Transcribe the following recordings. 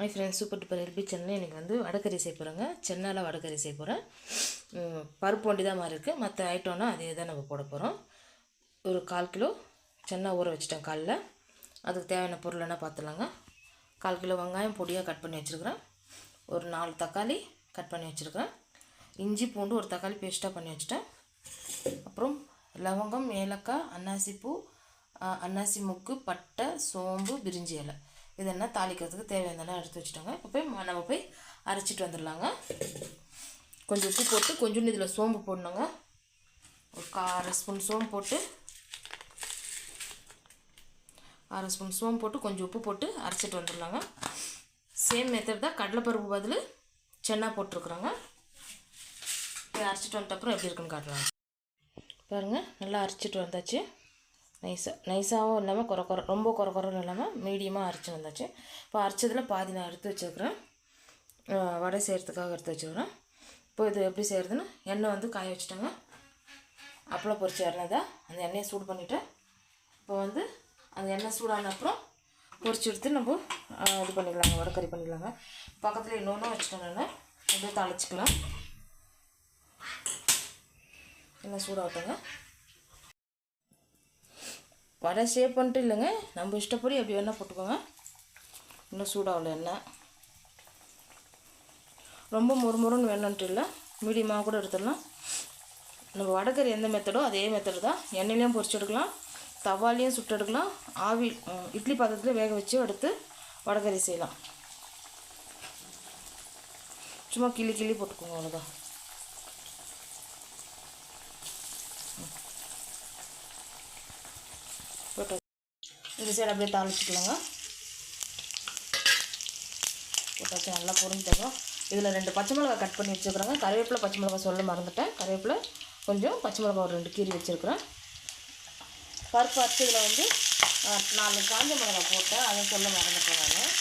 Hi friends super duper LP channel எனக்கு வந்து வடக்கறி செய்ய போகிறேங்க சென்னையில் வடக்கறி செய்ய போகிறேன் பருப்பு வண்டி தான் மாதிரி இருக்குது மற்ற ஐட்டம்னா அதே தான் நம்ம போட போகிறோம் ஒரு கால் கிலோ சென்னை ஊற வச்சுட்டேன் காலைல. அதுக்கு தேவையான பொருள் என்ன பார்த்துலாங்க கால் கிலோ வெங்காயம் பொடியாக கட் பண்ணி வச்சுருக்கிறேன். ஒரு நாலு தக்காளி கட் பண்ணி வச்சுருக்கிறேன். இஞ்சி பூண்டு ஒரு தக்காளி பேஸ்ட்டாக பண்ணி வச்சுட்டேன். அப்புறம் லவங்கம் ஏலக்காய் அன்னாசிப்பூ பூ அன்னாசி முக்கு பட்டை சோம்பு பிரிஞ்சி இலை. இதெல்லாம் தாளிக்கிறதுக்கு தேவையானதெல்லாம் எடுத்து வச்சுட்டோங்க. இப்போ போய் நம்ம போய் அரைச்சிட்டு வந்துடலாங்க. கொஞ்சம் உப்பு போட்டு கொஞ்சோண்டு இதில் சோம்பு போடணுங்க. ஒரு அரை ஸ்பூன் சோம்பு போட்டு அரை ஸ்பூன் சோம்பு போட்டு கொஞ்சம் உப்பு போட்டு அரைச்சிட்டு வந்துடலாங்க. சேம் மெத்தட் தான் கடலைப்பருப்பு பதில் சென்னா போட்டிருக்குறோங்க. போய் அரைச்சிட்டு வந்துட்ட அப்புறம் எப்படி இருக்குன்னு காட்டலாம் பாருங்கள் நல்லா அரைச்சிட்டு வந்தாச்சு. நைஸாக நைஸாகவும் இல்லாமல் குறை குறை ரொம்ப குறை குறைன்னு இல்லாமல் மீடியமாக அரைச்சி வந்தாச்சு. இப்போ அரைச்சதில் பாதி நான் எடுத்து வச்சுருக்குறேன். வடை செய்கிறதுக்காக எடுத்து வச்சுக்கிறேன் இப்போ இது எப்படி செய்கிறதுன்னு எண்ணெய் வந்து காய வச்சுட்டேங்க. அப்பளம் பொரிச்ச எண்ணெய் தான். அந்த எண்ணெயை சூடு பண்ணிவிட்டேன் இப்போ வந்து அந்த எண்ணெய் சூடான அப்புறம் பொரிச்சு எடுத்து நம்ம இது பண்ணிக்கலாங்க வடக்கறி பண்ணிக்கலாங்க. பக்கத்தில் இன்னொன்று வச்சுட்டேன் நான். அப்படியே தாளிச்சிக்கலாம். எண்ணெய் சூடாகட்டோங்க. வடை ஷேப் பண்ணிட்டு இல்லைங்க. நம்ம இஷ்டப்படி எப்படி வேணால் போட்டுக்கோங்க. இன்னும் சூடாகல எண்ணெய். ரொம்ப முறுமுறுன்னு வேணும்ன்ட்டு இல்லை. மீடியமாக கூட எடுத்துடலாம். நம்ம வடகறி எந்த மெத்தடோ அதே மெத்தடு தான். எண்ணெயிலையும் பொரிச்சு எடுக்கலாம். தவாலையும் சுட்டு எடுக்கலாம். ஆவி இட்லி பாத்திரத்தில் வேக வச்சு எடுத்து வடகறி செய்யலாம். சும்மா கிள்ளி கிள்ளி போட்டுக்கோங்க அவ்வளோதான் போட்டு இந்த சைடு அப்படியே தாளிச்சுக்கலாங்க போட்டாச்சு நல்லா பொறிஞ்சிட்டோம் இதில் ரெண்டு பச்சை மிளகாய் கட் பண்ணி வச்சுருக்குறேங்க. கருவேப்பிலை பச்சை மிளகாய் சொல்ல மறந்துட்டேன். கருவேப்பிலை கொஞ்சம் பச்சை மிளகாய் ஒரு ரெண்டு கீரி வச்சுருக்குறேன். பருப்பு அரிசியில் வந்து நாலு காஞ்ச மிளகாய் போட்டேன். அதை சொல்ல மறந்துட்டேன் நான்.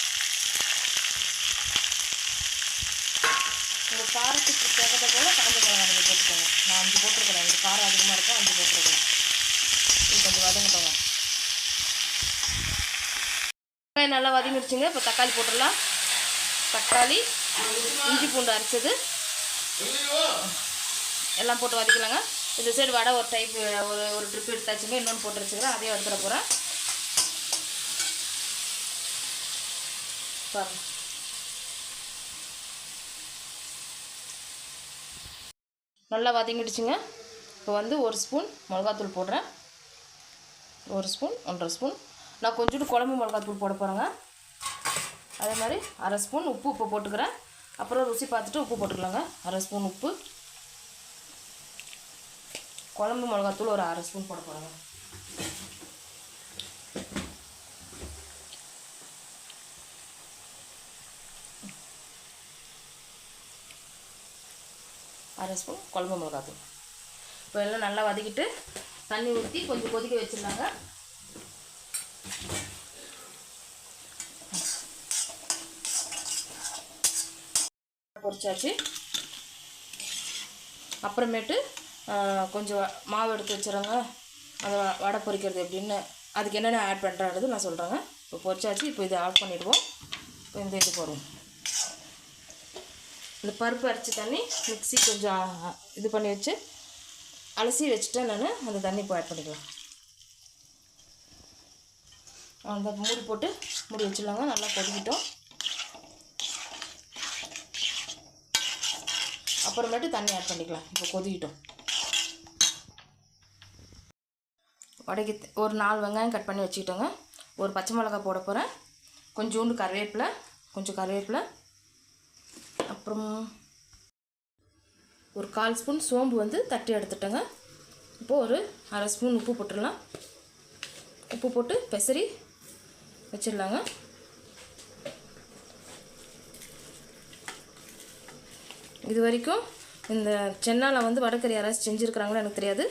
உங்கள் காரத்துக்கு தகுந்த போல் காஞ்ச மிளகாய் நீங்கள் போட்டுக்கோங்க. நான் அஞ்சு போட்டிருக்கிறேன் எனக்கு காரம் அதிகமாக இருக்கும் அஞ்சு போட்டிருக்கேன் இது கொஞ்சம் வதங்கட்டோங்க வெங்காயம் நல்லா வதங்கிடுச்சுங்க இப்போ தக்காளி போட்டுடலாம். தக்காளி இஞ்சி பூண்டு அரைச்சது. எல்லாம் போட்டு வதக்கலாங்க. இந்த சைடு வடை ஒரு டைப் ஒரு ஒரு ட்ரிப் எடுத்தாச்சுங்க. இன்னொன்று போட்டு வச்சுக்கிறேன். அதையும் எடுத்துட போகிறேன் பாருங்க. நல்லா வதங்கிடுச்சுங்க. இப்போ வந்து ஒரு ஸ்பூன் மிளகாத்தூள் போடுறேன். ஒரு ஸ்பூன் ஒன்றரை ஸ்பூன் நான் கொஞ்சோண்டு குழம்பு மிளகாத்தூள் போட போகிறேங்க அதே மாதிரி அரை ஸ்பூன் உப்பு உப்பு போட்டுக்கிறேன். அப்புறம் ருசி பார்த்துட்டு உப்பு போட்டுக்கலாங்க. அரை ஸ்பூன் உப்பு. குழம்பு மிளகாத்தூள் ஒரு அரை ஸ்பூன் போட போகிறேங்க அரை ஸ்பூன் குழம்பு மிளகாத்தூள் இப்போ எல்லாம் நல்லா வதக்கிட்டு தண்ணி ஊற்றி கொஞ்சம் கொதிக்க வச்சுருந்தாங்க பொரிச்சாச்சு. அப்புறமேட்டு கொஞ்சம் மாவு எடுத்து வச்சுருங்க. அதை வடை பொரிக்கிறது எப்படின்னு அதுக்கு என்னென்ன ஆட் பண்ணுறது நான் சொல்கிறேங்க இப்போ பொரிச்சாச்சு இப்போ இதை ஆட் பண்ணிவிடுவோம் இப்போ இந்த இது போடுவோம். இந்த பருப்பு அரைச்சி தண்ணி மிக்ஸி கொஞ்சம் இது பண்ணி வச்சு அலசி வச்சுட்டேன் நான். அந்த தண்ணி இப்போ ஆட் பண்ணிக்கலாம். அந்த மூடி போட்டு மூடி வச்சிடலாங்க. நல்லா கொதிக்கிட்டோம். அப்புறமேட்டு தண்ணி ஆட் பண்ணிக்கலாம். இப்போ கொதிக்கிட்டோம். வடைக்கு ஒரு நாலு வெங்காயம் கட் பண்ணி வச்சுக்கிட்டோங்க. ஒரு பச்சை மிளகாய் போட போகிறேன் கொஞ்சோண்டு கருவேப்பிலை கொஞ்சம் கருவேப்பிலை. அப்புறம் ஒரு கால் ஸ்பூன் சோம்பு வந்து தட்டி எடுத்துட்டேங்க. இப்போது ஒரு அரை ஸ்பூன் உப்பு போட்டுடலாம். உப்பு போட்டு பெசரி வச்சிடலாங்க. இது வரைக்கும் இந்த சென்னையில் வந்து வடக்கறி யாராச்சும் செஞ்சுருக்கிறாங்களோ எனக்கு தெரியாது.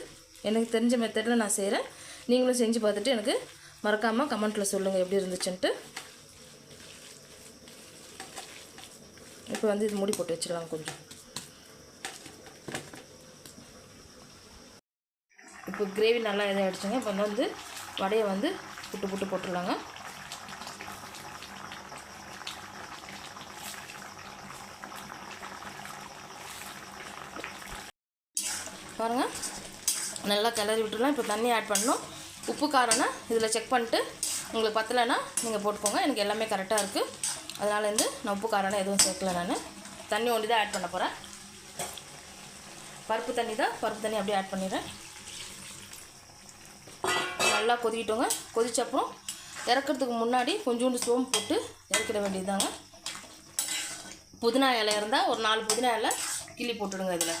எனக்கு தெரிஞ்ச மெத்தடில் நான் செய்கிறேன் நீங்களும் செஞ்சு பார்த்துட்டு எனக்கு மறக்காமல் கமெண்ட்டில் சொல்லுங்கள் எப்படி இருந்துச்சுன்ட்டு. இப்போ வந்து இது மூடி போட்டு வச்சிடலாம் கொஞ்சம். இப்போ கிரேவி நல்லா இதாகிடுச்சுங்க இப்போ வந்து வடையை வந்து புட்டு புட்டு போட்டுடலாங்க. பாருங்கள் நல்லா கிளறி விட்டுலாம் இப்போ தண்ணி ஆட் பண்ணணும். உப்பு காரம்னா இதில் செக் பண்ணிட்டு உங்களுக்கு பத்தலைன்னா நீங்கள் போட்டுக்கோங்க. எனக்கு எல்லாமே கரெக்டாக இருக்குது அதனால் வந்து நான் உப்பு காரம்னா எதுவும் சேர்க்கல நான். தண்ணி ஒண்டி தான் ஆட் பண்ண போகிறேன் பருப்பு தண்ணி தான். பருப்பு தண்ணி அப்படியே ஆட் பண்ணிடுறேன். நல்லா கொதிக்கிட்டோங்க. கொதிச்சப்புறம் இறக்கிறதுக்கு முன்னாடி கொஞ்சோண்டு சோம்பு போட்டு இறக்கிட வேண்டியதுதாங்க. புதினா இலை இருந்தால் ஒரு நாலு புதினா இலை கிள்ளி போட்டுடுங்க இதில்.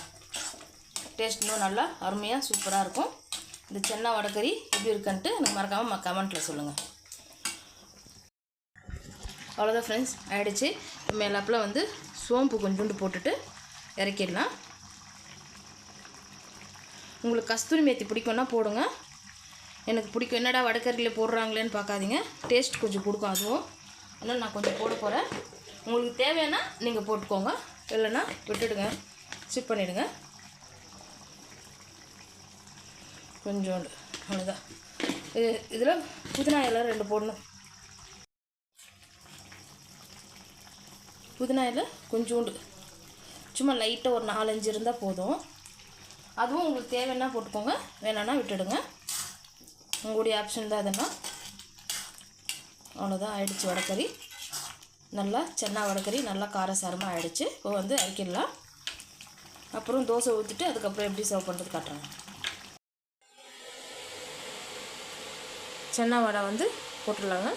டேஸ்ட் இன்னும் நல்லா அருமையாக சூப்பராக இருக்கும். இந்த சென்னா வடக்கறி எப்படி இருக்குன்ட்டு எனக்கு மறக்காமல் கமெண்ட்டில் சொல்லுங்கள் அவ்வளோதான் ஃப்ரெண்ட்ஸ் ஆகிடுச்சு மேலாப்பில் வந்து சோம்பு கொஞ்சோண்டு போட்டுட்டு இறக்கிடலாம். உங்களுக்கு கஸ்தூரி மேத்தி பிடிக்கும்னா போடுங்க. எனக்கு பிடிக்கும். என்னடா வடக்கறியில் போடுறாங்களேன்னு பார்க்காதீங்க. டேஸ்ட் கொஞ்சம் கொடுக்கும் அதுவும். அதனால் நான் கொஞ்சம் போட போகிறேன் உங்களுக்கு தேவைன்னா நீங்கள் போட்டுக்கோங்க. இல்லைன்னா விட்டுடுங்க. ஸ்கிப் பண்ணிவிடுங்க கொஞ்சோண்டு. அவ்வளோதான் இது இதில் புதினா இலை ரெண்டு போடணும். புதினா இலை கொஞ்சோண்டு. சும்மா லைட்டாக ஒரு நாலஞ்சு இருந்தால் போதும். அதுவும் உங்களுக்கு தேவைன்னா போட்டுக்கோங்க. வேணான்னா விட்டுடுங்க. உங்களுடைய ஆப்ஷன் தான் அதெல்லாம் அவ்வளோதான் ஆயிடுச்சு வடக்கறி நல்லா சென்னா வடக்கறி நல்லா காரசாரமாக ஆயிடுச்சு. இப்போ வந்து அரைக்கிடலாம். அப்புறம் தோசை ஊற்றிட்டு அதுக்கப்புறம் எப்படி சர்வ் பண்ணுறது காட்டுறேன். சென்னா வடை வந்து போட்டுடலாங்க.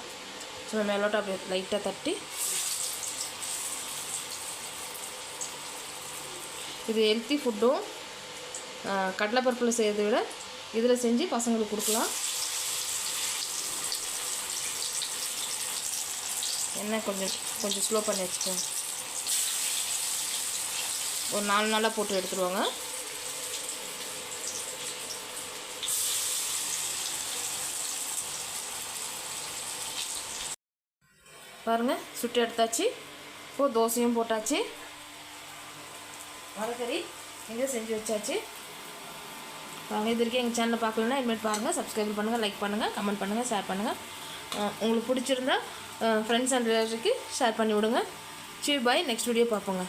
சும்மா மேலோட்டம் அப்படியே லைட்டாக தட்டி. இது ஹெல்த்தி ஃபுட்டும் கடலைப்பருப்பில் செய்கிறத விட இதில் செஞ்சு பசங்களுக்கு கொடுக்கலாம். என்ன கொஞ்சம் கொஞ்சம் ஸ்லோ பண்ணி வச்சுக்கோங்க. ஒரு நாலு நாளாக போட்டு எடுத்துருவாங்க. பாருங்கள் சுட்டு எடுத்தாச்சு. இப்போது தோசையும் போட்டாச்சு. வரக்கறி இங்கே செஞ்சு வச்சாச்சு. வாங்க இது வரைக்கும் எங்கள் சேனலை பார்க்கலன்னா இனிமேல் பாருங்கள் சப்ஸ்கிரைப் பண்ணுங்கள் லைக் பண்ணுங்கள் கமெண்ட் பண்ணுங்கள் ஷேர் பண்ணுங்கள் உங்களுக்கு பிடிச்சிருந்தா ஃப்ரெண்ட்ஸ் அண்ட் ரிலேட்டிவ்க்கு ஷேர் பண்ணி விடுங்க. சரி பாய் நெக்ஸ்ட் வீடியோ பார்ப்போங்க.